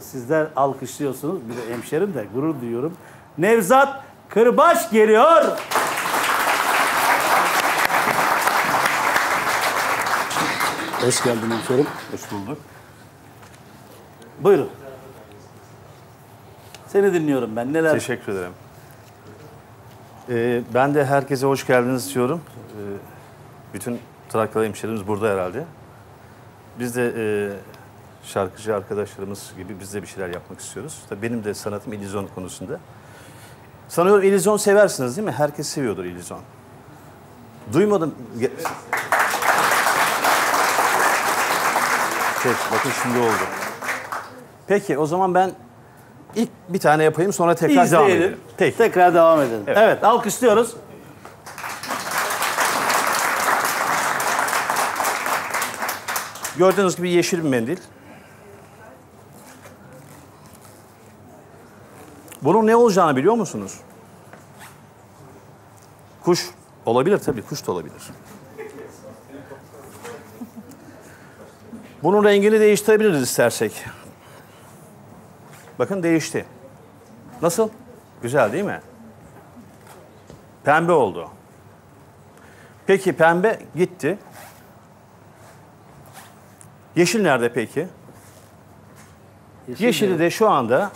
Sizler alkışlıyorsunuz. Bir de hemşerim de gurur duyuyorum. Nevzat Kırbaş geliyor. Hoş geldin hemşerim. Hoş bulduk. Buyurun. Seni dinliyorum ben. Neler? Teşekkür ederim. Ee, ben de herkese hoş geldiniz diyorum. Ee, bütün Trakyalı hemşehrilerimiz burada herhalde. Biz de e, şarkıcı arkadaşlarımız gibi biz de bir şeyler yapmak istiyoruz. Tabii benim de sanatım illüzyon konusunda. Sanıyorum illüzyon seversiniz değil mi? Herkes seviyordur illüzyon. Duymadım. Ge- Peki, bakın şimdi oldu. Peki, o zaman ben ilk bir tane yapayım sonra tekrar devam İzleyelim. edelim. Peki. Tekrar devam edelim. Evet, Evet. alkışlıyoruz. Gördüğünüz gibi yeşil bir mendil. Bunun ne olacağını biliyor musunuz? Kuş olabilir tabii, kuş da olabilir. Bunun rengini değiştirebiliriz istersek. Bakın değişti. Nasıl? Güzel değil mi? Pembe oldu. Peki pembe gitti. Yeşil nerede peki? Yeşili de şu anda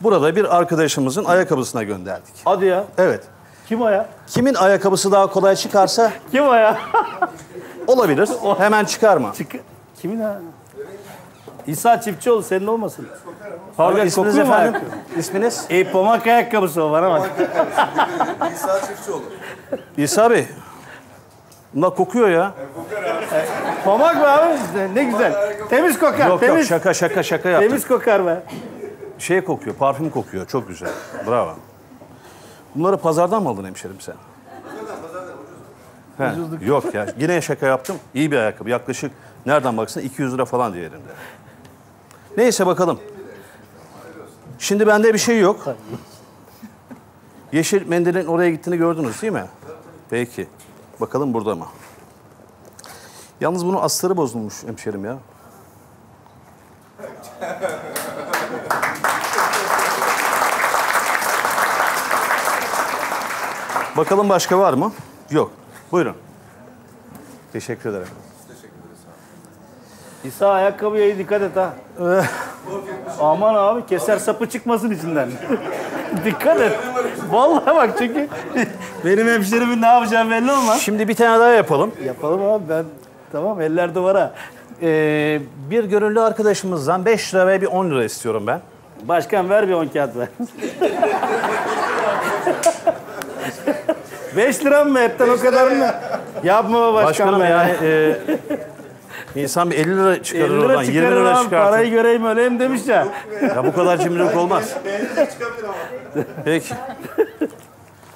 burada bir arkadaşımızın ayakkabısına gönderdik. Hadi ya. Evet. Kim o ya? Kimin ayakkabısı daha kolay çıkarsa Kim o ya? olabilir. Hemen çıkarma. Çık. Kimin ha? İsa Çiftçioğlu senin olmasın. Pardon İsminiz kokuyor mu efendim? İsminiz? E pomak ayakkabısı o bana bak. İsa Çiftçioğlu. İsa Bey. Bunlar kokuyor ya. Pomak mı abi? Ne güzel. Temiz kokar. Yok yok temiz. şaka şaka şaka yaptım. Temiz kokar be. Şey kokuyor, parfüm kokuyor. Çok güzel. Bravo. Bunları pazardan mı aldın hemşerim sen? He, yok ya. Yine şaka yaptım. İyi bir ayakkabı. Yaklaşık nereden baksan 200 lira falan diyelim de. Neyse bakalım. Şimdi bende bir şey yok. Yeşil mendilin oraya gittiğini gördünüz değil mi? Peki. Bakalım burada mı? Yalnız bunun astarı bozulmuş hemşerim ya. Bakalım başka var mı? Yok. Buyurun. Teşekkür ederim. İsa ayakkabıya iyi dikkat et ha. Aman abi keser sapı çıkmasın içinden. dikkat et. Vallahi bak çünkü benim hemşerimin ne yapacağı belli olmaz. Şimdi bir tane daha yapalım. Yapalım abi ben tamam eller duvara. Ee, bir gönüllü arkadaşımızdan 5 lira ve bir 10 lira istiyorum ben. Başkan ver bir on kağıt ver. 5 lira mı hepten o kadar mı? Yapma başkan Başkanım be. yani e, insan bir 50 lira 50 çıkarır lira oradan, 20 çıkarır lira lan, çıkartır. parayı göreyim öleyim demiş ya. Ya bu kadar cimrilik olmaz. Peki.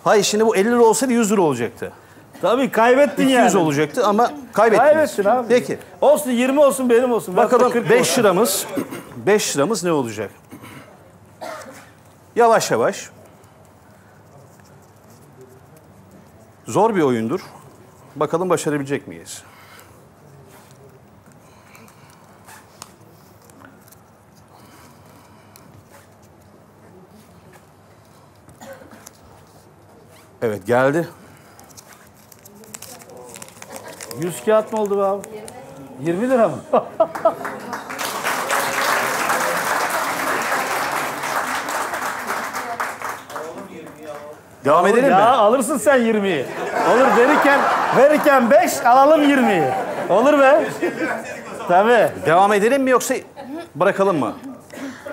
Hayır şimdi bu 50 lira olsaydı 100 lira olacaktı. Tabii kaybettin 200 yani. olacaktı ama kaybettiniz. Kaybettin abi. Peki. Olsun 20 olsun benim olsun. Bakalım 40 5 olsun. liramız 5 liramız ne olacak? Yavaş yavaş. Zor bir oyundur. Bakalım başarabilecek miyiz? Evet geldi. 100 kağıt mı oldu be abi? 20 lira mı? Devam edelim mi? ya alırsın sen 20'yi. Olur verirken, verirken 5 alalım 20'yi. Olur be. Tabii. Devam edelim mi yoksa bırakalım mı?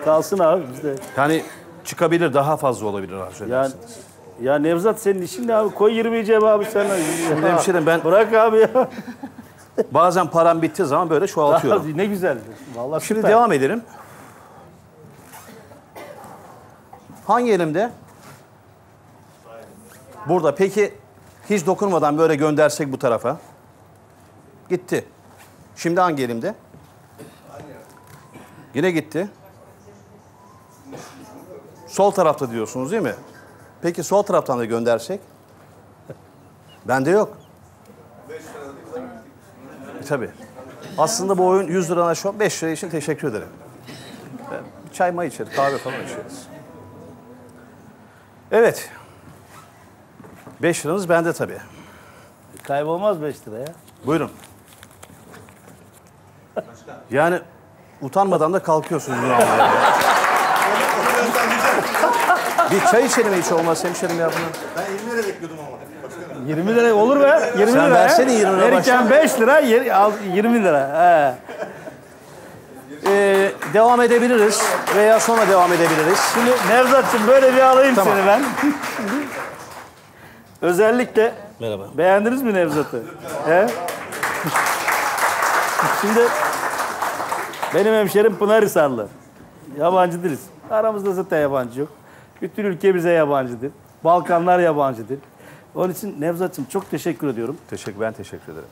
Kalsın abi bizde. Yani çıkabilir, daha fazla olabilir Ya, ederseniz. Ya Nevzat senin işin ne abi? Koy 20'yi cebe abi sen. Şimdi hemşerim ben Bırak abi ya. bazen param bittiği zaman böyle çoğaltıyorum. ne güzel. Vallahi Şimdi süper. devam edelim. Hangi elimde? Burada. Peki hiç dokunmadan böyle göndersek bu tarafa. Gitti. Şimdi hangi elimde? Yine gitti. Sol tarafta diyorsunuz değil mi? Peki sol taraftan da göndersek? Bende yok. E, tabii. Aslında bu oyun 100 liradan aşağı 5 lira için teşekkür ederim. çay may içeriz, kahve falan içeriz. Evet. 5 liranız bende tabii. Kaybolmaz 5 lira ya. Buyurun. Yani utanmadan da kalkıyorsunuz. Bir çay içelim hiç olmaz hemşerim ya bunu. Ben 20 lira bekliyordum ama. Başkanım. 20 lira olur be. 20 Sen lira. versene ya. 20 lira Verirken 5 lira, yer- al 20 lira. He. Ee, devam edebiliriz veya sonra devam edebiliriz. Şimdi Nevzat'cığım böyle bir alayım Tamam. seni ben. Özellikle Merhaba. beğendiniz mi Nevzat'ı? He? Şimdi benim hemşerim Pınarhisarlı. Yabancı değiliz. Aramızda zaten yabancı yok. Bütün ülke bize yabancıdır. Balkanlar yabancıdır. Onun için Nevzat'cığım çok teşekkür ediyorum. Teşekkür, ben teşekkür ederim.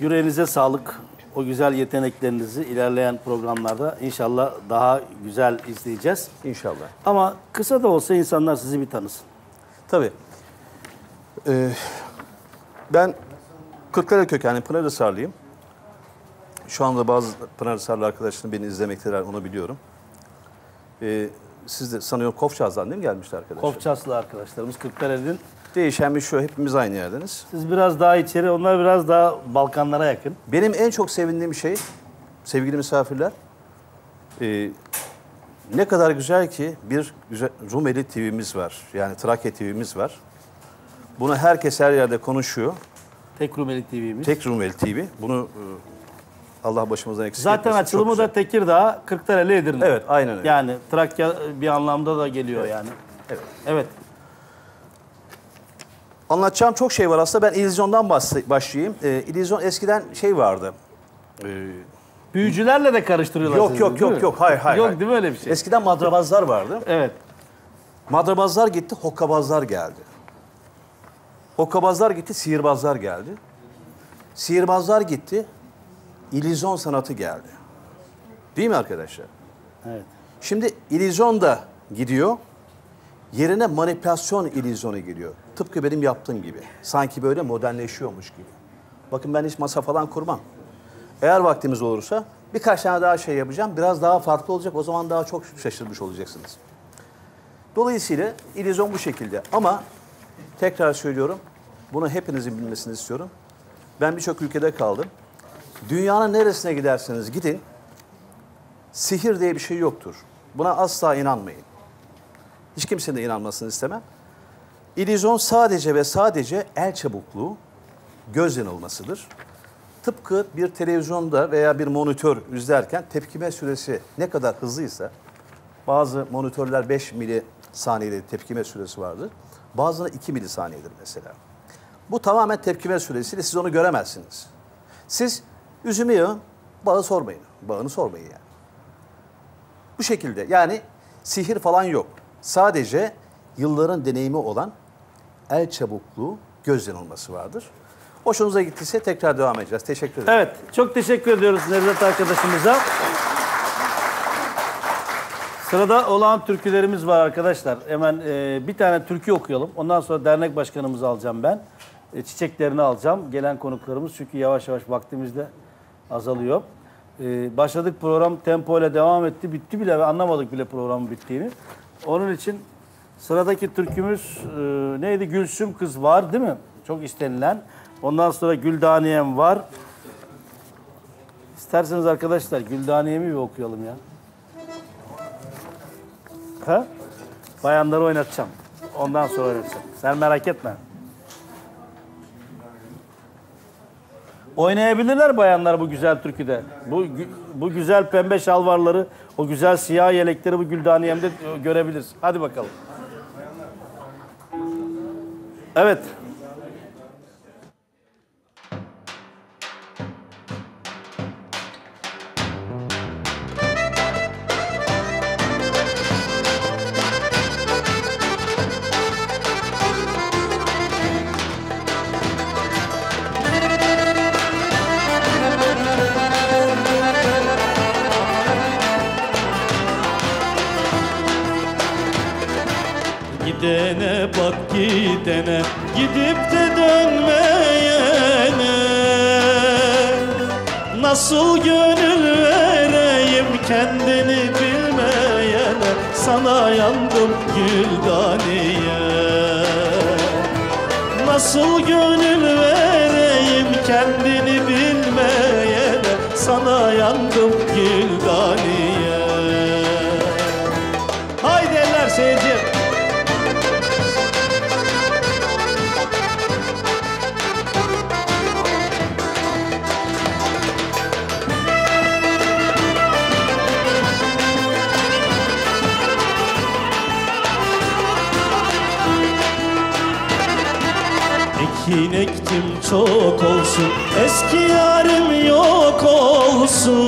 Yüreğinize sağlık. O güzel yeteneklerinizi ilerleyen programlarda inşallah daha güzel izleyeceğiz. İnşallah. Ama kısa da olsa insanlar sizi bir tanısın. Tabii. Ee, ben Kırklareli kökenli Pınarhisarlıyım. Şu anda bazı Pınarhisarlı arkadaşlarım beni izlemekteler, onu biliyorum. Ee, siz de sanıyorum Kofçaz'dan değil mi gelmişti arkadaşlar? Kofçaslı arkadaşlarımız Kırklareli'nin. Değişen bir şu, hepimiz aynı yerdeniz. Siz biraz daha içeri, onlar biraz daha Balkanlara yakın. Benim en çok sevindiğim şey, sevgili misafirler, e, ne kadar güzel ki bir güzel Rumeli TV'miz var. Yani Trakya TV'miz var. Bunu herkes her yerde konuşuyor. Tek Rumeli TV'miz. Tek Rumeli TV. Bunu e, Allah başımızdan eksik Zaten etmesin. Açılımı da Tekirdağ, Kırklareli, Edirne. Evet, aynen öyle. Yani Trakya bir anlamda da geliyor yani. Evet. Evet. Anlatacağım çok şey var aslında. Ben illüzyondan başlayayım. E, illüzyon eskiden şey vardı. E, Büyücülerle de karıştırıyorlar yok sizi, yok yok yok. Hayır hayır. Yok hayır. değil mi öyle bir şey? Eskiden madrabazlar vardı. Evet. Madrabazlar gitti, hokkabazlar geldi. Hokkabazlar gitti, sihirbazlar geldi. Sihirbazlar gitti, illüzyon sanatı geldi. Değil mi arkadaşlar? Evet. Şimdi illüzyon da gidiyor, yerine manipülasyon illüzyonu geliyor. Tıpkı benim yaptığım gibi. Sanki böyle modernleşiyormuş gibi. Bakın ben hiç masa falan kurmam. Eğer vaktimiz olursa birkaç tane daha şey yapacağım. Biraz daha farklı olacak. O zaman daha çok şaşırmış olacaksınız. Dolayısıyla illüzyon bu şekilde. Ama tekrar söylüyorum, bunu hepinizin bilmesini istiyorum. Ben birçok ülkede kaldım. Dünyanın neresine giderseniz gidin, sihir diye bir şey yoktur. Buna asla inanmayın. Hiç kimsenin de inanmasını istemem. İllüzyon sadece ve sadece el çabukluğu, göz yanılmasıdır. Tıpkı bir televizyonda veya bir monitör izlerken tepkime süresi ne kadar hızlıysa, bazı monitörler 5 milisaniyede tepkime süresi vardır. Bazıları 2 milisaniyedir mesela. Bu tamamen tepkime süresiyle siz onu göremezsiniz. Siz üzümü yağın, bağı sormayın. Bağını sormayın yani. Bu şekilde yani sihir falan yok. Sadece yılların deneyimi olan el çabukluğu, göz yanılması vardır. Hoşunuza gittiyse tekrar devam edeceğiz. Teşekkür ederim. Evet. Çok teşekkür ediyoruz Nevzat arkadaşımıza. Sırada olan türkülerimiz var arkadaşlar. Hemen e, bir tane türkü okuyalım. Ondan sonra dernek başkanımızı alacağım ben. E, çiçeklerini alacağım. Gelen konuklarımız çünkü yavaş yavaş vaktimiz de azalıyor. E, başladık program tempo ile devam etti. Bitti bile ve anlamadık bile programın bittiğini. Onun için sıradaki türkümüz e, neydi? Gülsüm Kız var değil mi? Çok istenilen. Ondan sonra Güldaniyem var. İsterseniz arkadaşlar Güldaniyem'i bir okuyalım ya. Ha? Bayanları oynatacağım. Ondan sonra oynatacağım. Sen merak etme. Oynayabilirler bayanlar bu güzel türküde. Bu bu güzel pembe şalvarları, o güzel siyah yelekleri bu Güldaniyem'de görebiliriz. Hadi bakalım. Evet. Gidene Gidip de dönmeyene. Nasıl gönül vereyim kendini bilmeyene sana yandım Güldaniye. Nasıl gönül vereyim kendini bilmeyene Sana yandım Güldaniye Ekin ektim çok olsun. Eski yarim yok olsun.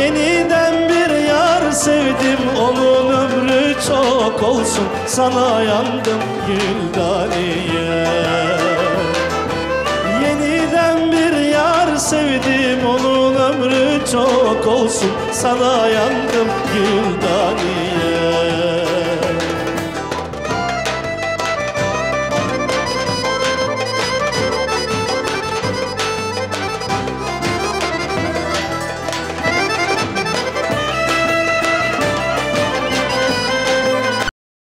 Yeniden bir yar sevdim Onun ömrü çok olsun. Sana yandım Güldaniye Yeniden bir yar sevdim Onun ömrü çok olsun. Sana yandım Güldaniye